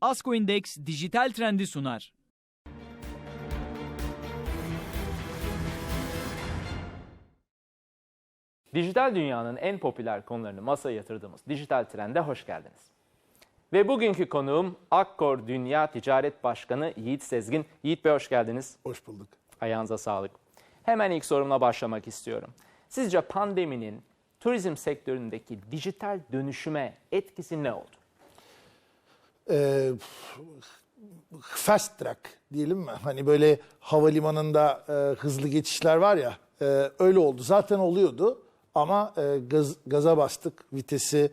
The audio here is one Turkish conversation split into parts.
Asko Index dijital trendi sunar. Dijital dünyanın en popüler konularını masaya yatırdığımız Dijital Trend'e hoş geldiniz. Ve bugünkü konuğum Akkor Dünya Ticaret Başkanı Yiğit Sezgin. Yiğit Bey hoş geldiniz. Hoş bulduk. Ayağınıza sağlık. Hemen ilk sorumla başlamak istiyorum. Sizce pandeminin turizm sektöründeki dijital dönüşüme etkisi ne oldu? Ee, fast track diyelim mi? Hani böyle havalimanında e, hızlı geçişler var ya e, öyle oldu. Zaten oluyordu ama e, gaz, gaza bastık. Vitesi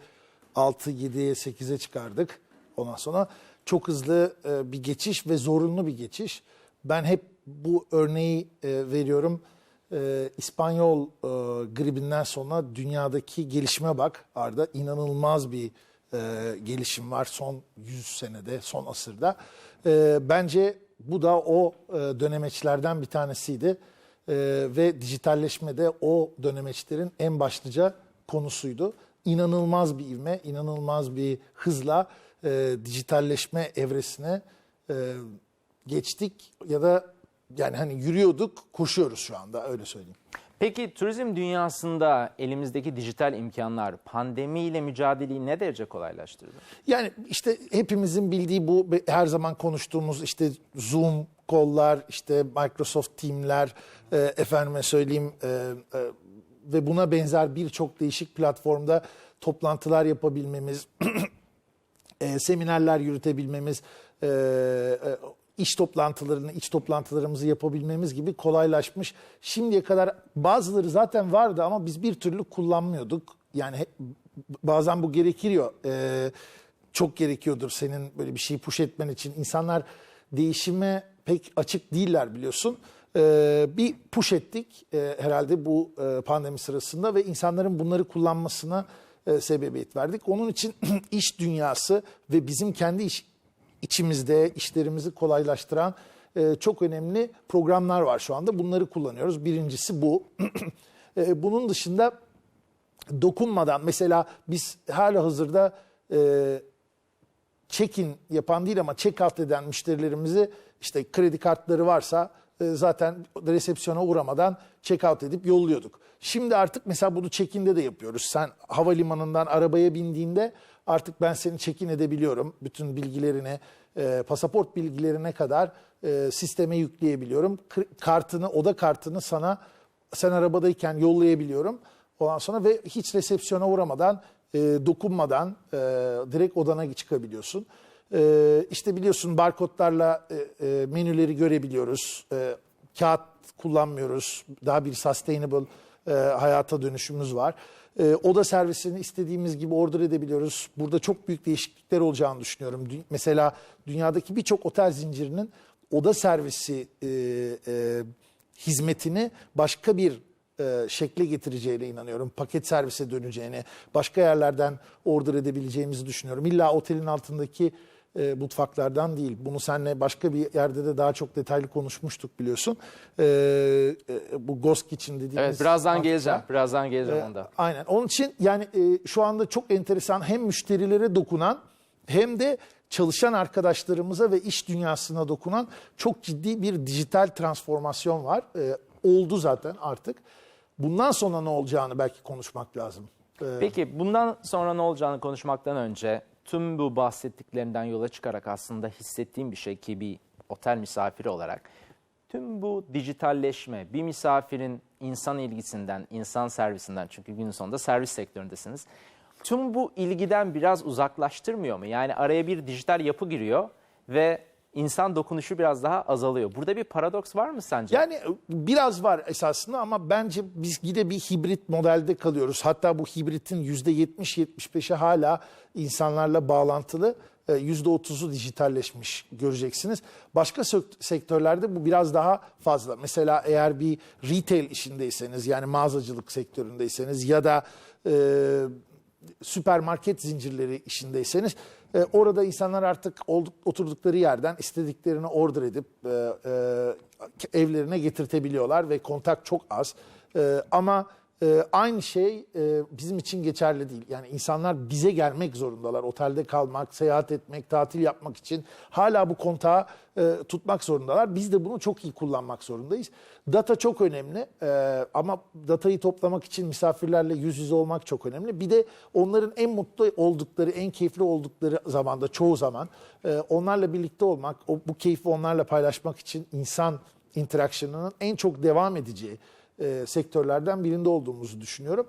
6, 7'ye 8'e çıkardık. Ondan sonra çok hızlı e, bir geçiş ve zorunlu bir geçiş. Ben hep bu örneği e, veriyorum. E, İspanyol e, gribinden sonra dünyadaki gelişime bak Arda. inanılmaz bir e, gelişim var son 100 senede, son asırda. E, bence bu da o e, dönemeçlerden bir tanesiydi. E, ve dijitalleşme de o dönemeçlerin en başlıca konusuydu. İnanılmaz bir ivme, inanılmaz bir hızla e, dijitalleşme evresine e, geçtik ya da yani hani yürüyorduk, koşuyoruz şu anda öyle söyleyeyim. Peki turizm dünyasında elimizdeki dijital imkanlar pandemiyle mücadeleyi ne derece kolaylaştırdı? Yani işte hepimizin bildiği bu her zaman konuştuğumuz işte Zoom kollar, işte Microsoft Team'ler, e, efendime söyleyeyim e, e, ve buna benzer birçok değişik platformda toplantılar yapabilmemiz, e, seminerler yürütebilmemiz, e, e, iş toplantılarını, iç toplantılarımızı yapabilmemiz gibi kolaylaşmış. Şimdiye kadar bazıları zaten vardı ama biz bir türlü kullanmıyorduk. Yani he- bazen bu gerekiyor. E, çok gerekiyordur senin böyle bir şeyi push etmen için. İnsanlar değişime pek açık değiller biliyorsun. E, bir push ettik e, herhalde bu e, pandemi sırasında ve insanların bunları kullanmasına e, sebebiyet verdik. Onun için iş dünyası ve bizim kendi iş, içimizde işlerimizi kolaylaştıran e, çok önemli programlar var şu anda. Bunları kullanıyoruz. Birincisi bu. E, bunun dışında dokunmadan mesela biz hala hazırda e, check-in yapan değil ama check-out eden müşterilerimizi işte kredi kartları varsa e, zaten resepsiyona uğramadan check-out edip yolluyorduk. Şimdi artık mesela bunu check-in'de de yapıyoruz. Sen havalimanından arabaya bindiğinde artık ben seni check-in edebiliyorum. Bütün bilgilerini, e, pasaport bilgilerine kadar e, sisteme yükleyebiliyorum. Kartını, oda kartını sana sen arabadayken yollayabiliyorum. Ondan sonra ve hiç resepsiyona uğramadan, e, dokunmadan e, direkt odana çıkabiliyorsun. E, işte biliyorsun barkodlarla e, e, menüleri görebiliyoruz. E, kağıt kullanmıyoruz. Daha bir sustainable e, hayata dönüşümüz var. E, oda servisini istediğimiz gibi order edebiliyoruz. Burada çok büyük değişiklikler olacağını düşünüyorum. Dü- mesela dünyadaki birçok otel zincirinin oda servisi e, e, hizmetini başka bir e, şekle getireceğine inanıyorum. Paket servise döneceğine, başka yerlerden order edebileceğimizi düşünüyorum. İlla otelin altındaki e, mutfaklardan değil. Bunu seninle başka bir yerde de daha çok detaylı konuşmuştuk biliyorsun. E, e, bu Ghost Kitchen dediğimiz... Evet birazdan mutfak. geleceğim. Birazdan geleceğim Ee, onda. Aynen. Onun için yani e, şu anda çok enteresan hem müşterilere dokunan hem de çalışan arkadaşlarımıza ve iş dünyasına dokunan çok ciddi bir dijital transformasyon var. E, oldu zaten artık. Bundan sonra ne olacağını belki konuşmak lazım. E, Peki bundan sonra ne olacağını konuşmaktan önce tüm bu bahsettiklerinden yola çıkarak aslında hissettiğim bir şey ki bir otel misafiri olarak tüm bu dijitalleşme bir misafirin insan ilgisinden, insan servisinden çünkü günün sonunda servis sektöründesiniz. Tüm bu ilgiden biraz uzaklaştırmıyor mu? Yani araya bir dijital yapı giriyor ve insan dokunuşu biraz daha azalıyor. Burada bir paradoks var mı sence? Yani biraz var esasında ama bence biz yine bir hibrit modelde kalıyoruz. Hatta bu hibritin %70-75'i hala insanlarla bağlantılı. e, %30'u dijitalleşmiş göreceksiniz. Başka sektörlerde bu biraz daha fazla. Mesela eğer bir retail işindeyseniz yani mağazacılık sektöründeyseniz ya da e, süpermarket zincirleri işindeyseniz e, orada insanlar artık olduk, oturdukları yerden istediklerini order edip e, e, evlerine getirtebiliyorlar ve kontak çok az. E, ama e, aynı şey e, bizim için geçerli değil. Yani insanlar bize gelmek zorundalar. Otelde kalmak, seyahat etmek, tatil yapmak için hala bu kontağı e, tutmak zorundalar. Biz de bunu çok iyi kullanmak zorundayız. Data çok önemli e, ama datayı toplamak için misafirlerle yüz yüze olmak çok önemli. Bir de onların en mutlu oldukları, en keyifli oldukları zamanda, çoğu zaman e, onlarla birlikte olmak, o, bu keyfi onlarla paylaşmak için insan interaction'ının en çok devam edeceği e, sektörlerden birinde olduğumuzu düşünüyorum.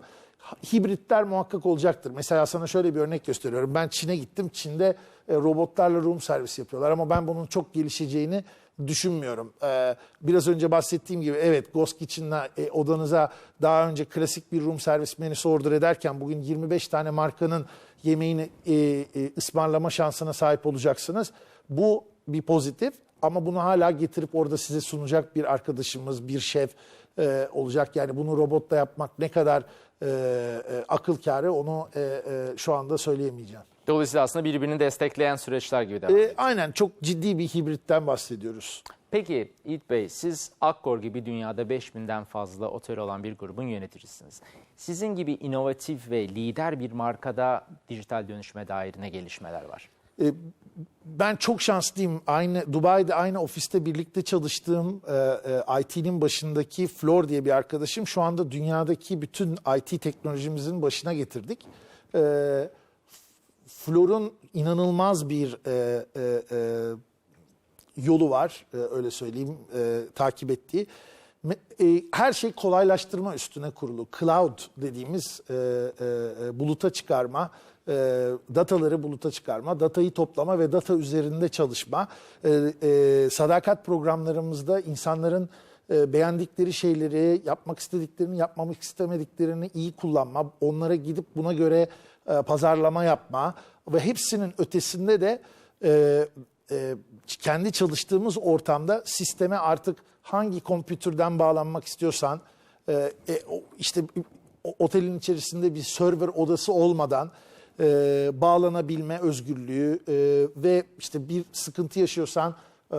Hibritler muhakkak olacaktır. Mesela sana şöyle bir örnek gösteriyorum. Ben Çin'e gittim. Çin'de e, robotlarla room servis yapıyorlar ama ben bunun çok gelişeceğini düşünmüyorum. E, biraz önce bahsettiğim gibi evet Ghost Kitchen'la e, odanıza daha önce klasik bir room servis menüsü order ederken bugün 25 tane markanın yemeğini e, e, ısmarlama şansına sahip olacaksınız. Bu bir pozitif ama bunu hala getirip orada size sunacak bir arkadaşımız, bir şef e, olacak. Yani bunu robotla yapmak ne kadar e, e, akıl kârı onu e, e, şu anda söyleyemeyeceğim. Dolayısıyla aslında birbirini destekleyen süreçler gibi devam E, aynen çok ciddi bir hibritten bahsediyoruz. Peki Yiğit Bey siz Akkor gibi dünyada 5000'den fazla otel olan bir grubun yöneticisiniz. Sizin gibi inovatif ve lider bir markada dijital dönüşme dair ne gelişmeler var? E, ben çok şanslıyım. Aynı Dubai'de aynı ofiste birlikte çalıştığım e, e, IT'nin başındaki Flor diye bir arkadaşım şu anda dünyadaki bütün IT teknolojimizin başına getirdik. E, Flor'un inanılmaz bir e, e, e, yolu var e, öyle söyleyeyim e, takip ettiği. E, her şey kolaylaştırma üstüne kurulu. Cloud dediğimiz e, e, e, buluta çıkarma, e, dataları buluta çıkarma, datayı toplama ve data üzerinde çalışma. E, e, sadakat programlarımızda insanların e, beğendikleri şeyleri, yapmak istediklerini, yapmamak istemediklerini iyi kullanma, onlara gidip buna göre e, pazarlama yapma ve hepsinin ötesinde de e, e, kendi çalıştığımız ortamda sisteme artık hangi kompütürden bağlanmak istiyorsan e, e, işte otelin içerisinde bir server odası olmadan e, bağlanabilme özgürlüğü e, ve işte bir sıkıntı yaşıyorsan e,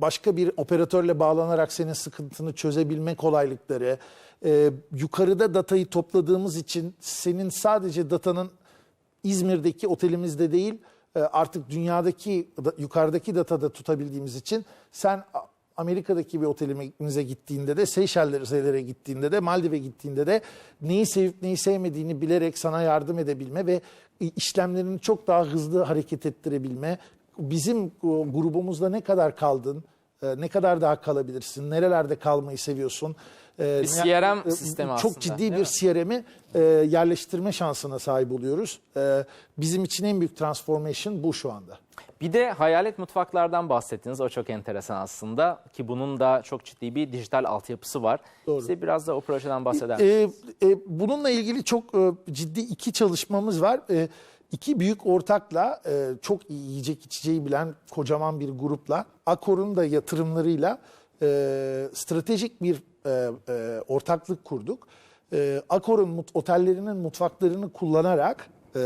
başka bir operatörle bağlanarak senin sıkıntını çözebilme kolaylıkları, e, yukarıda datayı topladığımız için senin sadece datanın İzmir'deki otelimizde değil e, artık dünyadaki da- yukarıdaki datada tutabildiğimiz için sen Amerika'daki bir otelimize gittiğinde de Seyşeller'e gittiğinde de Maldiv'e gittiğinde de neyi sevip neyi sevmediğini bilerek sana yardım edebilme ve işlemlerini çok daha hızlı hareket ettirebilme. Bizim o, grubumuzda ne kadar kaldın, e, ne kadar daha kalabilirsin, nerelerde kalmayı seviyorsun. E, Bir CRM e, sistemi Çok aslında, ciddi değil bir mi? CRM'i e, yerleştirme şansına sahip oluyoruz. E, bizim için en büyük transformation bu şu anda. Bir de hayalet mutfaklardan bahsettiniz. O çok enteresan aslında ki bunun da çok ciddi bir dijital altyapısı var. Doğru. Size biraz da o projeden bahseder misiniz? E, e, bununla ilgili çok e, ciddi iki çalışmamız var. E, iki büyük ortakla e, çok iyi yiyecek içeceği bilen kocaman bir grupla Akor'un da yatırımlarıyla e, stratejik bir e, e, ortaklık kurduk. E, Akor'un mut, otellerinin mutfaklarını kullanarak e,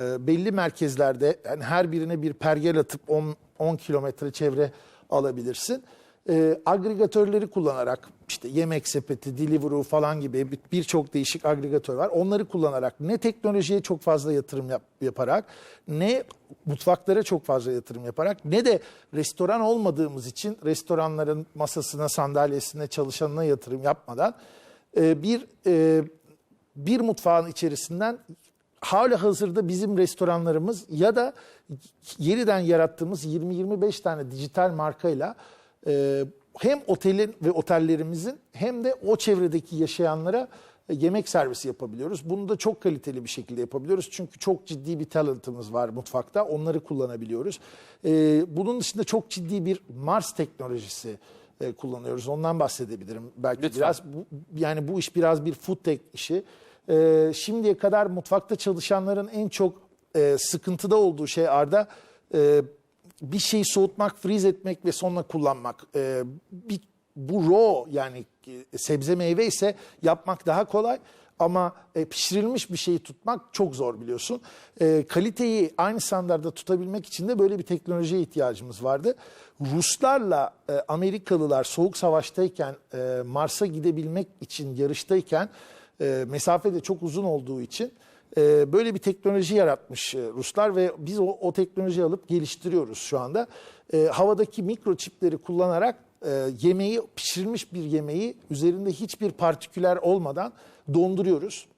e, belli merkezlerde yani her birine bir pergel atıp 10, 10 kilometre çevre alabilirsin e, agregatörleri kullanarak işte yemek sepeti, Deliveroo falan gibi bir- birçok değişik agregatör var. Onları kullanarak ne teknolojiye çok fazla yatırım yap- yaparak ne mutfaklara çok fazla yatırım yaparak ne de restoran olmadığımız için restoranların masasına, sandalyesine, çalışanına yatırım yapmadan e, bir e, bir mutfağın içerisinden hala hazırda bizim restoranlarımız ya da yeniden yarattığımız 20-25 tane dijital markayla e, hem otelin ve otellerimizin hem de o çevredeki yaşayanlara e, yemek servisi yapabiliyoruz. Bunu da çok kaliteli bir şekilde yapabiliyoruz. Çünkü çok ciddi bir talentımız var mutfakta. Onları kullanabiliyoruz. E, bunun dışında çok ciddi bir Mars teknolojisi e, kullanıyoruz. Ondan bahsedebilirim belki Lütfen. biraz. Bu, yani bu iş biraz bir food tech işi. E, şimdiye kadar mutfakta çalışanların en çok e, sıkıntıda olduğu şey Arda e, bir şeyi soğutmak, freeze etmek ve sonra kullanmak. E, bir, bu raw yani e, sebze meyve ise yapmak daha kolay. Ama e, pişirilmiş bir şeyi tutmak çok zor biliyorsun. E, kaliteyi aynı standarda tutabilmek için de böyle bir teknolojiye ihtiyacımız vardı. Ruslarla e, Amerikalılar soğuk savaştayken e, Mars'a gidebilmek için yarıştayken e, mesafe de çok uzun olduğu için e, böyle bir teknoloji yaratmış e, Ruslar ve biz o, o teknolojiyi alıp geliştiriyoruz şu anda. E, havadaki mikroçipleri kullanarak e, yemeği pişirilmiş bir yemeği üzerinde hiçbir partiküler olmadan donduruyoruz.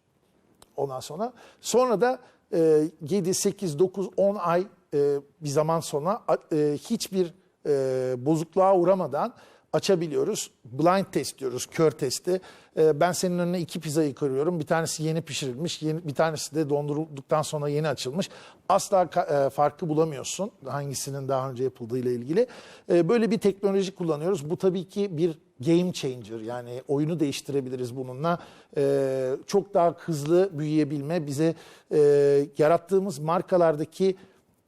Ondan sonra sonra da e, 7, 8, 9, 10 ay e, bir zaman sonra e, hiçbir e, bozukluğa uğramadan açabiliyoruz. Blind test diyoruz, kör testi. E, ben senin önüne iki pizzayı kırıyorum. Bir tanesi yeni pişirilmiş, yeni, bir tanesi de dondurulduktan sonra yeni açılmış. Asla e, farkı bulamıyorsun hangisinin daha önce yapıldığı ile ilgili. E, böyle bir teknoloji kullanıyoruz. Bu tabii ki bir game changer yani oyunu değiştirebiliriz bununla. Ee, çok daha hızlı büyüyebilme bize e, yarattığımız markalardaki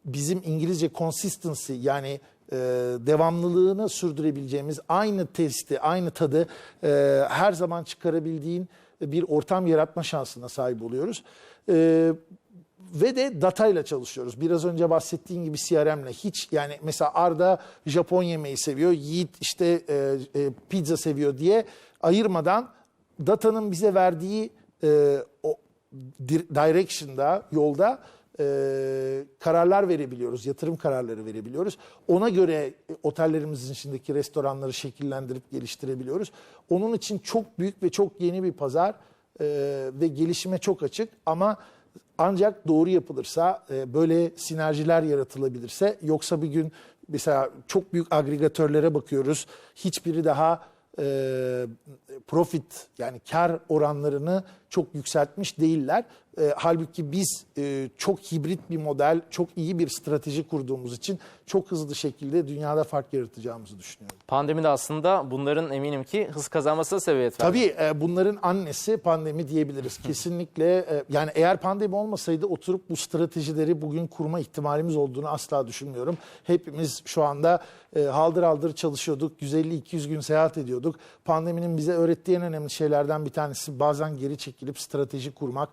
bizim İngilizce consistency yani e, devamlılığını sürdürebileceğimiz aynı testi, aynı tadı e, her zaman çıkarabildiğin bir ortam yaratma şansına sahip oluyoruz. E, ve de datayla çalışıyoruz. Biraz önce bahsettiğin gibi CRM'le hiç yani mesela Arda Japon yemeği seviyor, Yiğit işte e, e, pizza seviyor diye ayırmadan datanın bize verdiği e, o dir- direction'da, yolda e, kararlar verebiliyoruz, yatırım kararları verebiliyoruz. Ona göre e, otellerimizin içindeki restoranları şekillendirip geliştirebiliyoruz. Onun için çok büyük ve çok yeni bir pazar e, ve gelişime çok açık ama ancak doğru yapılırsa, e, böyle sinerjiler yaratılabilirse yoksa bir gün mesela çok büyük agregatörlere bakıyoruz. Hiçbiri daha e, profit yani kar oranlarını çok yükseltmiş değiller. E, halbuki biz e, çok hibrit bir model, çok iyi bir strateji kurduğumuz için çok hızlı şekilde dünyada fark yaratacağımızı düşünüyorum. Pandemi de aslında bunların eminim ki hız kazanmasına sebebiyet verdi. Tabii e, bunların annesi pandemi diyebiliriz. Kesinlikle e, yani eğer pandemi olmasaydı oturup bu stratejileri bugün kurma ihtimalimiz olduğunu asla düşünmüyorum. Hepimiz şu anda e, haldır haldır çalışıyorduk. 150-200 gün seyahat ediyorduk. Pandeminin bize öğrettiği en önemli şeylerden bir tanesi bazen geri çekilip strateji kurmak,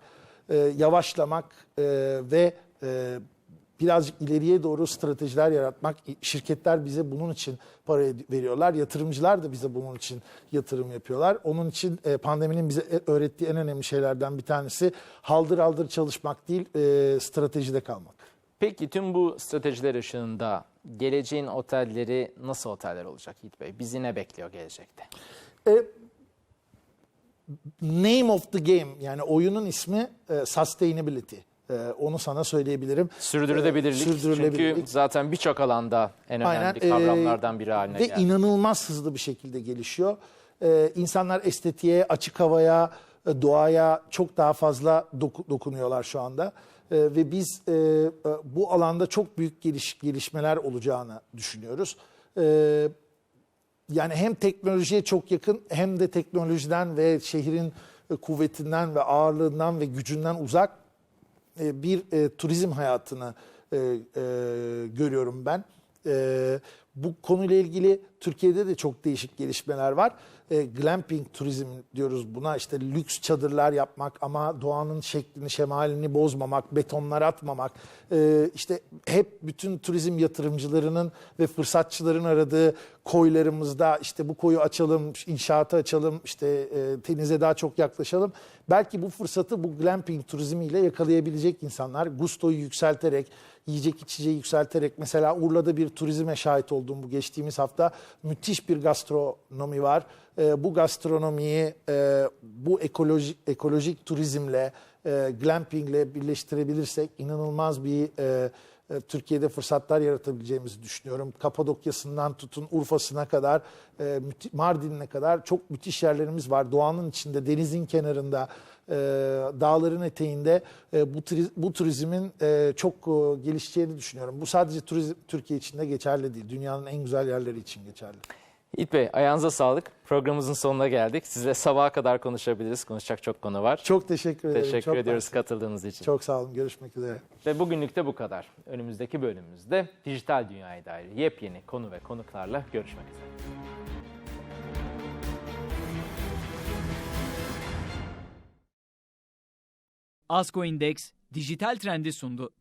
e, yavaşlamak e, ve e, birazcık ileriye doğru stratejiler yaratmak. Şirketler bize bunun için para veriyorlar. Yatırımcılar da bize bunun için yatırım yapıyorlar. Onun için e, pandeminin bize e- öğrettiği en önemli şeylerden bir tanesi haldır haldır çalışmak değil, e, stratejide kalmak. Peki tüm bu stratejiler ışığında geleceğin otelleri nasıl oteller olacak Yiğit Bey? Bizi ne bekliyor gelecekte? E, name of the game yani oyunun ismi e, sustainability. E, onu sana söyleyebilirim. Sürdürülebilirlik. E, sürdürülebilirlik. Çünkü zaten birçok alanda en önemli Aynen. kavramlardan biri haline Ve geldi. inanılmaz hızlı bir şekilde gelişiyor. Ee, insanlar estetiğe, açık havaya, e, doğaya çok daha fazla doku- dokunuyorlar şu anda. Ee, ve biz e, e, bu alanda çok büyük geliş, gelişmeler olacağını düşünüyoruz. Ee, yani hem teknolojiye çok yakın hem de teknolojiden ve şehrin e, kuvvetinden ve ağırlığından ve gücünden uzak e, bir e, turizm hayatını e, e, görüyorum ben. E, bu konuyla ilgili Türkiye'de de çok değişik gelişmeler var. E, glamping turizm diyoruz buna işte lüks çadırlar yapmak ama doğanın şeklini şemalini bozmamak, betonlar atmamak. E, işte hep bütün turizm yatırımcılarının ve fırsatçıların aradığı koylarımızda işte bu koyu açalım, inşaatı açalım, işte e, denize daha çok yaklaşalım. Belki bu fırsatı bu glamping turizmiyle yakalayabilecek insanlar gustoyu yükselterek, yiyecek içeceği yükselterek mesela Urla'da bir turizme şahit olduğum bu geçtiğimiz hafta müthiş bir gastronomi var. E, bu gastronomiyi e, bu ekolojik ekolojik turizmle, e, glampingle birleştirebilirsek inanılmaz bir e, e, Türkiye'de fırsatlar yaratabileceğimizi düşünüyorum. Kapadokya'sından tutun Urfa'sına kadar, e, Mardin'e kadar çok müthiş yerlerimiz var. Doğanın içinde, denizin kenarında, e, dağların eteğinde e, bu, turiz- bu turizmin e, çok e, gelişeceğini düşünüyorum. Bu sadece turizm Türkiye için de geçerli değil. Dünyanın en güzel yerleri için geçerli. Yiğit Bey ayağınıza sağlık. Programımızın sonuna geldik. Sizle sabaha kadar konuşabiliriz. Konuşacak çok konu var. Çok teşekkür ederim. Teşekkür çok ediyoruz mersi. katıldığınız için. Çok sağ olun. Görüşmek üzere. Ve bugünlük de bu kadar. Önümüzdeki bölümümüzde dijital dünyaya dair yepyeni konu ve konuklarla görüşmek üzere. Asko Index dijital trendi sundu.